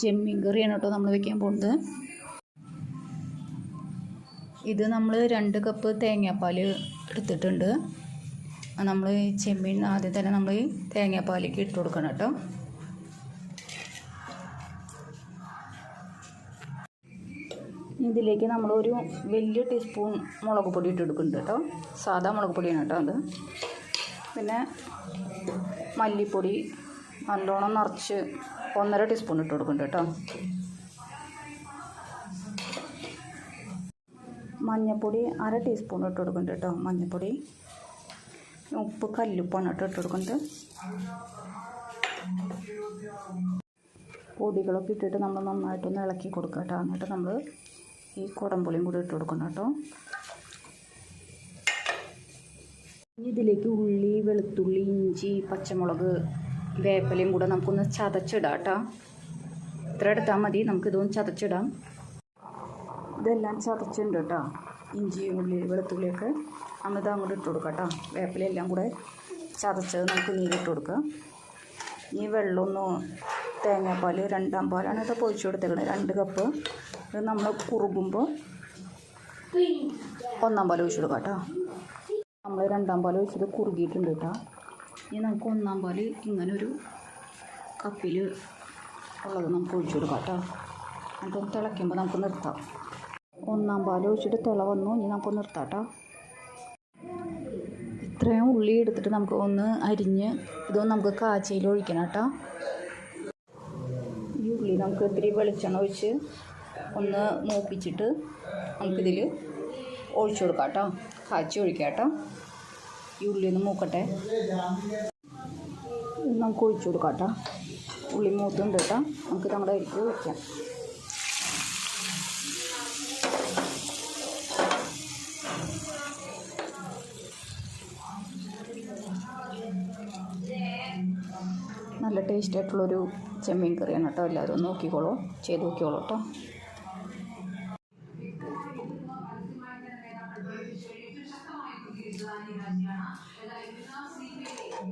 ചെമ്മീൻ കറിയാണ് കേട്ടോ നമ്മൾ വെക്കാൻ പോകുന്നത് ഇത് നമ്മൾ രണ്ട് കപ്പ് തേങ്ങാപ്പാൽ എടുത്തിട്ടുണ്ട്. നമ്മൾ ചെമ്മീൻ ആദ്യം തന്നെ നമ്മൾ തേങ്ങാപ്പാലേക്ക് ഇട്ട് കൊടുക്കണം കേട്ടോ. ഇതിലേക്ക് നമ്മളൊരു വലിയ ടീസ്പൂൺ മുളക് പൊടി ഇട്ട് കൊടുക്കുന്നുണ്ട് കേട്ടോ. സാധാ മുളക് പൊടിയാണ് കേട്ടോ അത്. പിന്നെ മല്ലിപ്പൊടി നല്ലോണം നിറച്ച് ഒന്നര ടീസ്പൂൺ ഇട്ട് കൊടുക്കുന്നുണ്ട് കേട്ടോ. മഞ്ഞൾപ്പൊടി അര ടീസ്പൂൺ ഇട്ട് കൊടുക്കുന്നുണ്ട് കേട്ടോ മഞ്ഞൾപ്പൊടി ഉപ്പ് കല്ലുപ്പാണ് കേട്ടോ ഇട്ട് കൊടുക്കുന്നത് പൊടികളൊക്കെ ഇട്ടിട്ട് നമ്മൾ നന്നായിട്ടൊന്ന് ഇളക്കി കൊടുക്കുക കേട്ടോ. എന്നിട്ട് നമ്മൾ ഈ കുടംപുളിയും കൂടി ഇട്ട് കൊടുക്കണം കേട്ടോ. ഇതിലേക്ക് ഉള്ളി വെളുത്തുള്ളി ഇഞ്ചി പച്ചമുളക് വേപ്പിലയും കൂടെ നമുക്കൊന്ന് ചതച്ചിടാം കേട്ടോ. ഇത്ര എടുത്താൽ മതി നമുക്കിതൊന്ന് ചതച്ചിടാം. ഇതെല്ലാം ചതച്ചിട്ടുണ്ട് കേട്ടോ. ഇഞ്ചി ഉള്ളി വെളുത്തുള്ളിയൊക്കെ നമ്മളിത് അങ്ങോട്ട് ഇട്ട് കൊടുക്കാം കേട്ടോ. വേപ്പിലെല്ലാം കൂടെ ചതച്ചത് നമുക്ക് നീരിട്ട് കൊടുക്കാം. ഈ വെള്ളമൊന്ന് തേങ്ങാപ്പാൽ രണ്ടാം പാലാണ് ഇത് പൊഴിച്ചു കൊടുത്തേക്കണത് രണ്ട് കപ്പ്. ഇത് നമ്മൾ കുറുകുമ്പോൾ ഒന്നാം പാൽ ഒഴിച്ചു കൊടുക്കാം കേട്ടോ. നമ്മൾ രണ്ടാം പാൽ ഒഴിച്ചത് കുറുകിയിട്ടുണ്ട് കേട്ടോ. ഇനി നമുക്ക് ഒന്നാം പാൽ ഇങ്ങനെ ഒരു കപ്പിൽ ഉള്ളത് നമുക്ക് ഒഴിച്ചു കൊടുക്കാം കേട്ടോ എന്നിട്ട് തിളയ്ക്കുമ്പോൾ നമുക്ക് നിർത്താം. ഒന്നാം പാൽ ഒഴിച്ചിട്ട് തിള വന്നു ഇനി നമുക്ക് നിർത്താം കേട്ടോ ഇത്രയും ഉള്ളി എടുത്തിട്ട് നമുക്ക് ഒന്ന് അരിഞ്ഞ് ഇതൊന്ന് നമുക്ക് കാച്ചയിൽ ഒഴിക്കണം കേട്ടോ ഈ ഉള്ളി നമുക്ക് ഇത്തിരി വെളിച്ചെണ്ണ ഒഴിച്ച് ഒന്ന് മൂപ്പിച്ചിട്ട് നമുക്കിതിൽ ഒഴിച്ചു കൊടുക്കാം കേട്ടോ കാച്ചി ഒഴിക്കാം കേട്ടോ ഈ ഉള്ളി ഒന്ന് മൂക്കട്ടെ നമുക്ക് ഒഴിച്ചു കൊടുക്കാം കേട്ടോ ഉള്ളി മൂത്തുണ്ട് കേട്ടോ. നമുക്ക് നമ്മുടെ അരിക്ക് വയ്ക്കാം നല്ല ടേസ്റ്റ് ആയിട്ടുള്ളൊരു ചെമ്മീൻ കറിയാണ് കേട്ടോ. എല്ലാവരും ഒന്ന് നോക്കിക്കോളൂ. ചെയ്ത് നോക്കിക്കോളൂ കേട്ടോ. 沙特阿拉伯的利雅得。